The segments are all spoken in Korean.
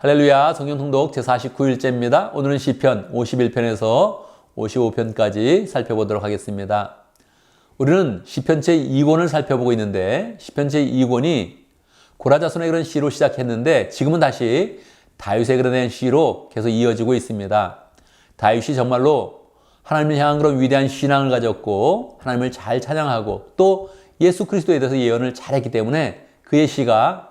할렐루야 성경 통독 제49일째입니다. 오늘은 시편 51편에서 55편까지 살펴보도록 하겠습니다. 우리는 시편 제2권을 살펴보고 있는데 시편 제2권이 고라자손의 그런 시로 시작했는데 지금은 다시 다윗의 그런 시로 계속 이어지고 있습니다. 다윗이 정말로 하나님을 향한 그런 위대한 신앙을 가졌고 하나님을 잘 찬양하고 또 예수 그리스도에 대해서 예언을 잘했기 때문에 그의 시가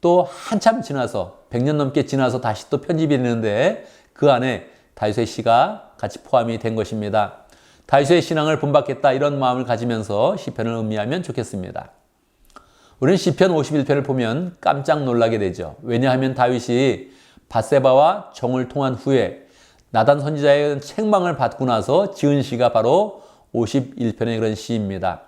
또 한참 지나서 100년 넘게 지나서 다시 또 편집이 되는데 그 안에 다윗의 시가 같이 포함이 된 것입니다. 다윗의 신앙을 본받겠다 이런 마음을 가지면서 시편을 음미하면 좋겠습니다. 우리는 시편 51편을 보면 깜짝 놀라게 되죠. 왜냐하면 다윗이 바세바와 정을 통한 후에 나단 선지자의 책망을 받고 나서 지은 시가 바로 51편의 그런 시입니다.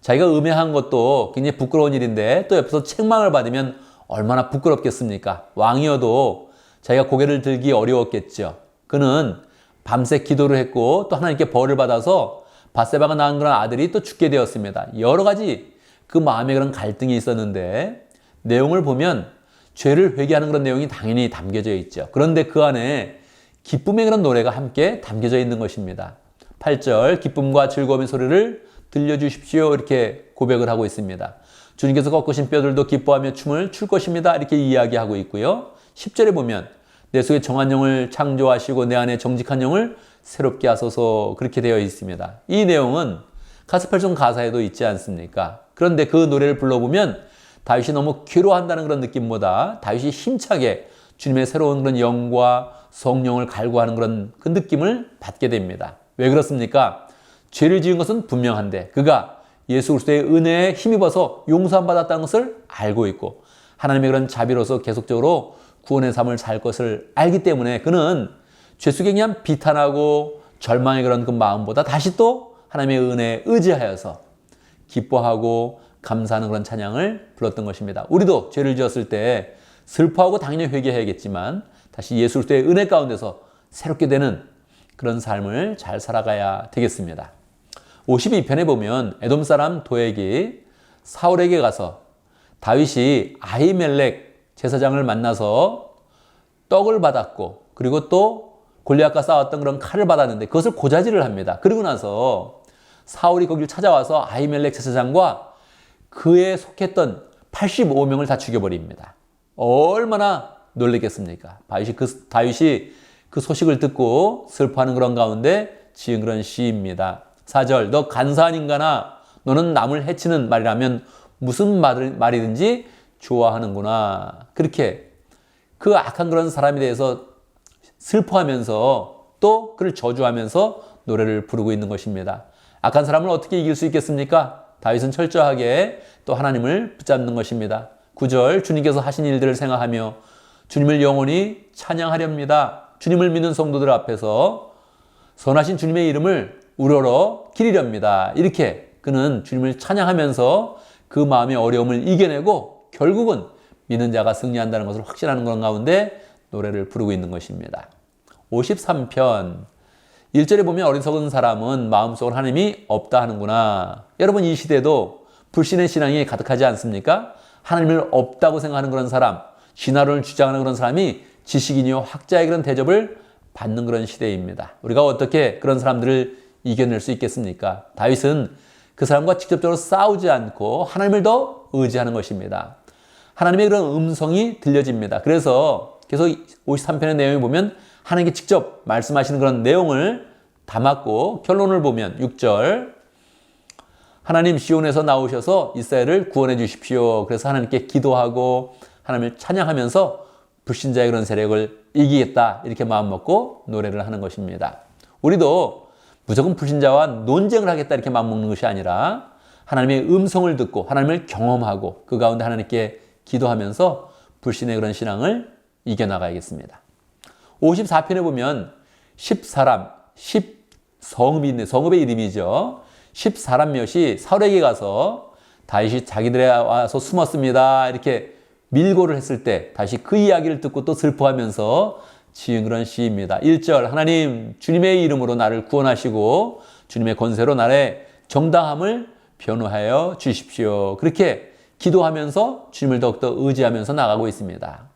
자기가 음해한 것도 굉장히 부끄러운 일인데 또 옆에서 책망을 받으면 얼마나 부끄럽겠습니까? 왕이어도 자기가 고개를 들기 어려웠겠죠. 그는 밤새 기도를 했고 또 하나님께 벌을 받아서 바세바가 낳은 그런 아들이 또 죽게 되었습니다. 여러 가지 그 마음에 그런 갈등이 있었는데 내용을 보면 죄를 회개하는 그런 내용이 당연히 담겨져 있죠. 그런데 그 안에 기쁨의 그런 노래가 함께 담겨져 있는 것입니다. 8절 기쁨과 즐거움의 소리를 들려주십시오 이렇게 고백을 하고 있습니다. 주님께서 꺾으신 뼈들도 기뻐하며 춤을 출 것입니다. 이렇게 이야기하고 있고요. 10절에 보면 내 속에 정한 영을 창조하시고 내 안에 정직한 영을 새롭게 하소서 그렇게 되어 있습니다. 이 내용은 가스펠송 가사에도 있지 않습니까? 그런데 그 노래를 불러보면 다윗이 너무 괴로워한다는 그런 느낌보다 다윗이 힘차게 주님의 새로운 그런 영과 성령을 갈구하는 그런 그 느낌을 받게 됩니다. 왜 그렇습니까? 죄를 지은 것은 분명한데 그가 예수 그리스도의 은혜에 힘입어서 용서함 받았다는 것을 알고 있고 하나님의 그런 자비로서 계속적으로 구원의 삶을 살 것을 알기 때문에 그는 죄 속에 그냥 비탄하고 절망의 그런 그 마음보다 다시 또 하나님의 은혜에 의지하여서 기뻐하고 감사하는 그런 찬양을 불렀던 것입니다. 우리도 죄를 지었을 때 슬퍼하고 당연히 회개해야겠지만 다시 예수 그리스도의 은혜 가운데서 새롭게 되는 그런 삶을 잘 살아가야 되겠습니다. 52편에 보면 에돔 사람 도액이 사울에게 가서 다윗이 아히멜렉 제사장을 만나서 떡을 받았고 그리고 또 골리앗과 싸웠던 그런 칼을 받았는데 그것을 고자질을 합니다. 그리고 나서 사울이 거기를 찾아와서 아히멜렉 제사장과 그에 속했던 85명을 다 죽여버립니다. 얼마나 놀랬겠습니까? 다윗이 그, 다윗이 그 소식을 듣고 슬퍼하는 그런 가운데 지은 그런 시입니다. 4절 너 간사한 인간아 너는 남을 해치는 말이라면 무슨 말, 말이든지 좋아하는구나. 그렇게 그 악한 그런 사람에 대해서 슬퍼하면서 또 그를 저주하면서 노래를 부르고 있는 것입니다. 악한 사람을 어떻게 이길 수 있겠습니까? 다윗은 철저하게 또 하나님을 붙잡는 것입니다. 9절 주님께서 하신 일들을 생각하며 주님을 영원히 찬양하렵니다. 주님을 믿는 성도들 앞에서 선하신 주님의 이름을 우러러 기리렵니다. 이렇게 그는 주님을 찬양하면서 그 마음의 어려움을 이겨내고 결국은 믿는 자가 승리한다는 것을 확신하는 그런 가운데 노래를 부르고 있는 것입니다. 53편 1절에 보면 어리석은 사람은 마음속으로 하나님이 없다 하는구나. 여러분 이 시대도 불신의 신앙이 가득하지 않습니까? 하나님을 없다고 생각하는 그런 사람, 신화론을 주장하는 그런 사람이 지식인이요 학자의 그런 대접을 받는 그런 시대입니다. 우리가 어떻게 그런 사람들을 이겨낼 수 있겠습니까? 다윗은 그 사람과 직접적으로 싸우지 않고 하나님을 더 의지하는 것입니다. 하나님의 그런 음성이 들려집니다. 그래서 계속 53편의 내용을 보면 하나님께 직접 말씀하시는 그런 내용을 담았고 결론을 보면 6절 하나님 시온에서 나오셔서 이스라엘을 구원해 주십시오. 그래서 하나님께 기도하고 하나님을 찬양하면서 불신자의 그런 세력을 이기겠다 이렇게 마음 먹고 노래를 하는 것입니다. 우리도 무조건 불신자와 논쟁을 하겠다 이렇게 마음먹는 것이 아니라 하나님의 음성을 듣고 하나님을 경험하고 그 가운데 하나님께 기도하면서 불신의 그런 신앙을 이겨나가야겠습니다. 54편에 보면 10사람, 10성읍이 있네. 성읍의 이름이죠. 10사람 몇이 사울에게 가서 다윗이 자기들에 와서 숨었습니다. 이렇게 밀고를 했을 때 다시 그 이야기를 듣고 또 슬퍼하면서 지은 그런 시입니다. 1절 하나님 주님의 이름으로 나를 구원하시고 주님의 권세로 나의 정당함을 변호하여 주십시오. 그렇게 기도하면서 주님을 더욱더 의지하면서 나가고 있습니다.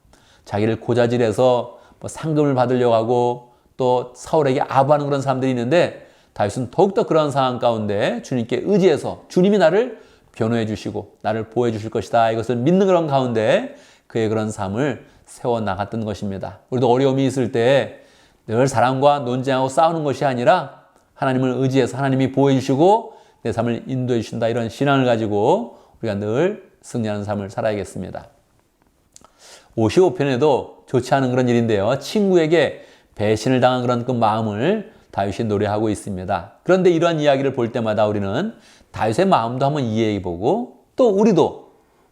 자기를 고자질해서 뭐 상금을 받으려고 하고 또 사울에게 아부하는 그런 사람들이 있는데 다윗은 더욱더 그런 상황 가운데 주님께 의지해서 주님이 나를 변호해 주시고 나를 보호해 주실 것이다. 이것을 믿는 그런 가운데 그의 그런 삶을 세워 나갔던 것입니다. 우리도 어려움이 있을 때 늘 사람과 논쟁하고 싸우는 것이 아니라 하나님을 의지해서 하나님이 보호해 주시고 내 삶을 인도해 주신다. 이런 신앙을 가지고 우리가 늘 승리하는 삶을 살아야겠습니다. 55편에도 좋지 않은 그런 일인데요. 친구에게 배신을 당한 그런 그 마음을 다윗이 노래하고 있습니다. 그런데 이러한 이야기를 볼 때마다 우리는 다윗의 마음도 한번 이해해 보고 또 우리도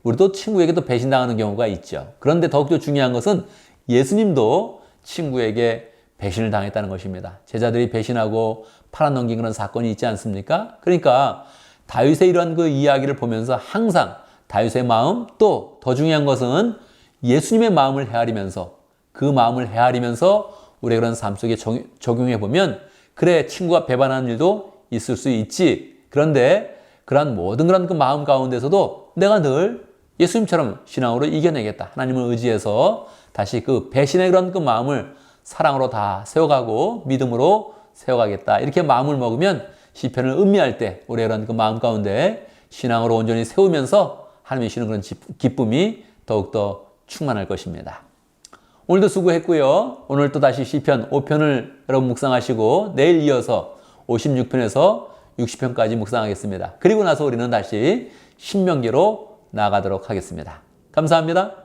우리도 친구에게 도 배신당하는 경우가 있죠. 그런데 더욱더 중요한 것은 예수님도 친구에게 배신을 당했다는 것입니다. 제자들이 배신하고 팔아넘긴 그런 사건이 있지 않습니까? 그러니까 다윗의 이런 그 이야기를 보면서 항상 다윗의 마음 또 더 중요한 것은 예수님의 마음을 헤아리면서 그 마음을 헤아리면서 우리의 그런 삶 속에 적용해 보면 그래 친구가 배반하는 일도 있을 수 있지. 그런데 그러한 모든 그런 그 마음 가운데서도 내가 늘 예수님처럼 신앙으로 이겨내겠다. 하나님을 의지해서 다시 그 배신의 그런 그 마음을 사랑으로 다 세워가고 믿음으로 세워가겠다. 이렇게 마음을 먹으면 시편을 음미할 때 우리의 그런 그 마음 가운데 신앙으로 온전히 세우면서 하나님이 주시는 그런 기쁨이 더욱더 충만할 것입니다. 오늘도 수고했고요. 오늘 또 다시 시편 5편을 여러분 묵상하시고 내일 이어서 56편에서 60편까지 묵상하겠습니다. 그리고 나서 우리는 다시 신명기로 나가도록 하겠습니다. 감사합니다.